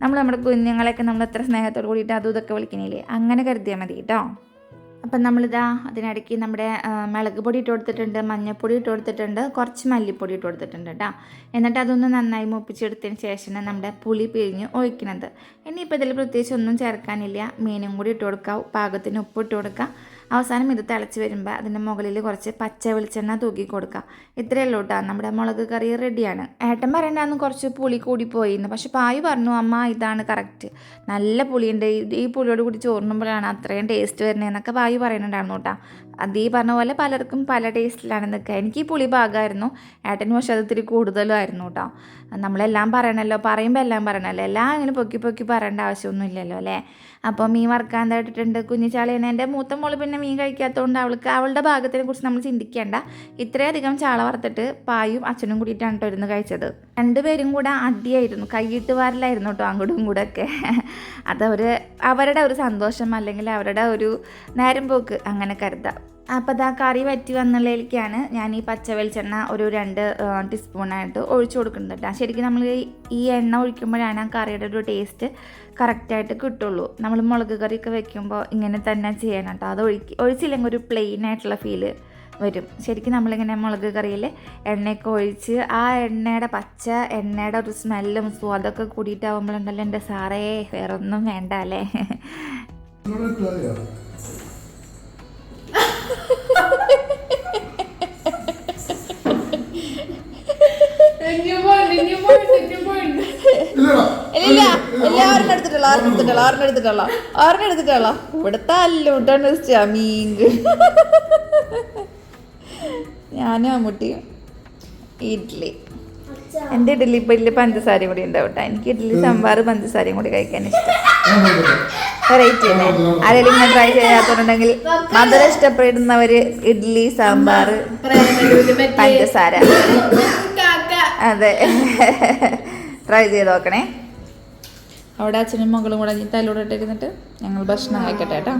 നമ്മൾ നമ്മുടെ കുഞ്ഞുങ്ങളെയൊക്കെ നമ്മൾ എത്ര സ്നേഹത്തോട് കൂടിയിട്ട് അതും ഇതൊക്കെ വിളിക്കണില്ലേ? അങ്ങനെ കരുതിയാൽ മതി കേട്ടോ അപ്പം നമ്മളിതാ അതിനിടയ്ക്ക് നമ്മുടെ മുളക് പൊടി ഇട്ട് കൊടുത്തിട്ടുണ്ട് മഞ്ഞൾപ്പൊടി ഇട്ട് കൊടുത്തിട്ടുണ്ട് കുറച്ച് മല്ലിപ്പൊടി ഇട്ട് കൊടുത്തിട്ടുണ്ട് കേട്ടോ എന്നിട്ട് അതൊന്ന് നന്നായി മൂപ്പിച്ചെടുത്തതിന് ശേഷമാണ് നമ്മുടെ പുളി പിഴിഞ്ഞ് ഒഴിക്കുന്നത് ഇനിയിപ്പോൾ ഇതിൽ പ്രത്യേകിച്ച് ഒന്നും ചേർക്കാനില്ല. മീനും കൂടി ഇട്ട് കൊടുക്കുക പാകത്തിന് ഉപ്പ് ഇട്ട് കൊടുക്കുക അവസാനം ഇത് തിളച്ച് വരുമ്പോൾ അതിന്റെ മുകളിൽ കുറച്ച് പച്ച വെളിച്ചെണ്ണ തൂക്കി കൊടുക്കുക ഇത്രയേ ഉള്ളൂ കേട്ടോ നമ്മുടെ മുളക് കറി റെഡിയാണ് ഏട്ടൻ പറയണ്ടാന്ന് കുറച്ച് പുളി കൂടി പോയിന്ന്. പക്ഷെ പായ് പറഞ്ഞു അമ്മ ഇതാണ് കറക്റ്റ് നല്ല പുളിയുണ്ട്. ഈ പുളിയോട് കൂടി ചോറിനുമ്പോഴാണ് അത്രയും ടേസ്റ്റ് വരുന്നതെന്നൊക്കെ പായ് പറയുന്നുണ്ടായിരുന്നു കേട്ടോ അത് ഈ പറഞ്ഞ പോലെ പലർക്കും പല ടേസ്റ്റിലാണ് നിൽക്കുക. എനിക്ക് ഈ പുളി ഭാഗമായിരുന്നു. ഏട്ടന് പക്ഷെ അത് ഇത്തിരി കൂടുതലുമായിരുന്നു കേട്ടോ നമ്മളെല്ലാം പറയണല്ലോ പറയുമ്പോൾ എല്ലാം പറയണല്ലോ എല്ലാം ഇങ്ങനെ പൊക്കി പൊക്കി പറയേണ്ട ആവശ്യമൊന്നും ഇല്ലല്ലോ അല്ലേ? അപ്പോൾ മീൻ വറുക്കാൻ തട്ടിട്ടുണ്ട് കുഞ്ഞിച്ചാളിയാണ് എന്റെ മൂത്ത മോൾ പിന്നെ മീൻ കഴിക്കാത്തതുകൊണ്ട് അവൾക്ക് അവളുടെ ഭാഗത്തിനെ കുറിച്ച് നമ്മൾ ചിന്തിക്കേണ്ട. ഇത്രയധികം ചാള വറുത്തിട്ട് പായും അച്ഛനും കൂടിയിട്ടാണ് കേട്ടോ ഇരുന്ന് കഴിച്ചത്. രണ്ടുപേരും കൂടെ അടിയായിരുന്നു. കൈയിട്ട് വാരലായിരുന്നു കേട്ടോ അങ്ങോട്ടും കൂടെ ഒക്കെ അതവർ അവരുടെ ഒരു സന്തോഷം അല്ലെങ്കിൽ അവരുടെ ഒരു നേരം പോക്ക് അങ്ങനെ കരുതാം. അപ്പോൾ ആ കറി വറ്റി വന്നുള്ളതിലേക്കാണ് ഞാൻ ഈ പച്ച വെളിച്ചെണ്ണ ഒരു രണ്ട് ടീസ്പൂണായിട്ട് ഒഴിച്ചു കൊടുക്കുന്നത് കേട്ടോ ശരിക്കും നമ്മൾ ഈ എണ്ണ ഒഴിക്കുമ്പോഴാണ് ആ കറിയുടെ ഒരു ടേസ്റ്റ് കറക്റ്റായിട്ട് കിട്ടുള്ളൂ. നമ്മൾ മുളക് കറിയൊക്കെ വെക്കുമ്പോൾ ഇങ്ങനെ തന്നെ ചെയ്യണം കേട്ടോ അത് ഒഴിക്ക് ഒഴിച്ചില്ലെങ്കിൽ ഒരു പ്ലെയിൻ ആയിട്ടുള്ള ഫീൽ വരും. ശരിക്കും നമ്മളിങ്ങനെ മുളക് കറിയിൽ എണ്ണയൊക്കെ ഒഴിച്ച് ആ എണ്ണയുടെ പച്ച എണ്ണയുടെ ഒരു സ്മെല്ലും സ്വാദൊക്കെ കൂടിയിട്ടാവുമ്പോഴുണ്ടല്ലോ എന്റെ സാറേ. വേറൊന്നും വേണ്ട അല്ലേ? ഇല്ല ഇല്ല. ആറിന് എടുത്തിട്ടുള്ള ആറിന് എടുത്തിട്ടുള്ള ആറിന് എടുത്തിട്ടുള്ള. ആറിന് എടുത്തിട്ടുള്ള. ഇവിടുത്തെ അല്ലൂട്ടാണ് മീൻ ഞാനും അമ്മൂട്ടിയും. ഇഡ്ഡലി എന്റെ ഇഡ്ഡലി ഇപ്പൊ ഇതിൽ പഞ്ചസാരയും കൂടി ഉണ്ടാവും കേട്ടോ. എനിക്ക് ഇഡ്ഡലി സാമ്പാർ പഞ്ചസാരയും കൂടി കഴിക്കാൻ ഇഷ്ടം. വെറൈറ്റി അല്ലേ? ആരെങ്കിലും ഇങ്ങനെ ട്രൈ ചെയ്യാത്തവരുണ്ടെങ്കിൽ മധുരം ഇഷ്ടപ്പെടുന്നവര് ഇഡ്ഡലി സാമ്പാർ പഞ്ചസാര. അതെ. ട്രൈ ചെയ്ത് നോക്കണേ. അവിടെ അച്ഛനും മകളും കൂടെ തലൂടെ ഇട്ടിരുന്നിട്ട് ഞങ്ങൾ ഭക്ഷണം കഴിക്കട്ടെ കേട്ടോ.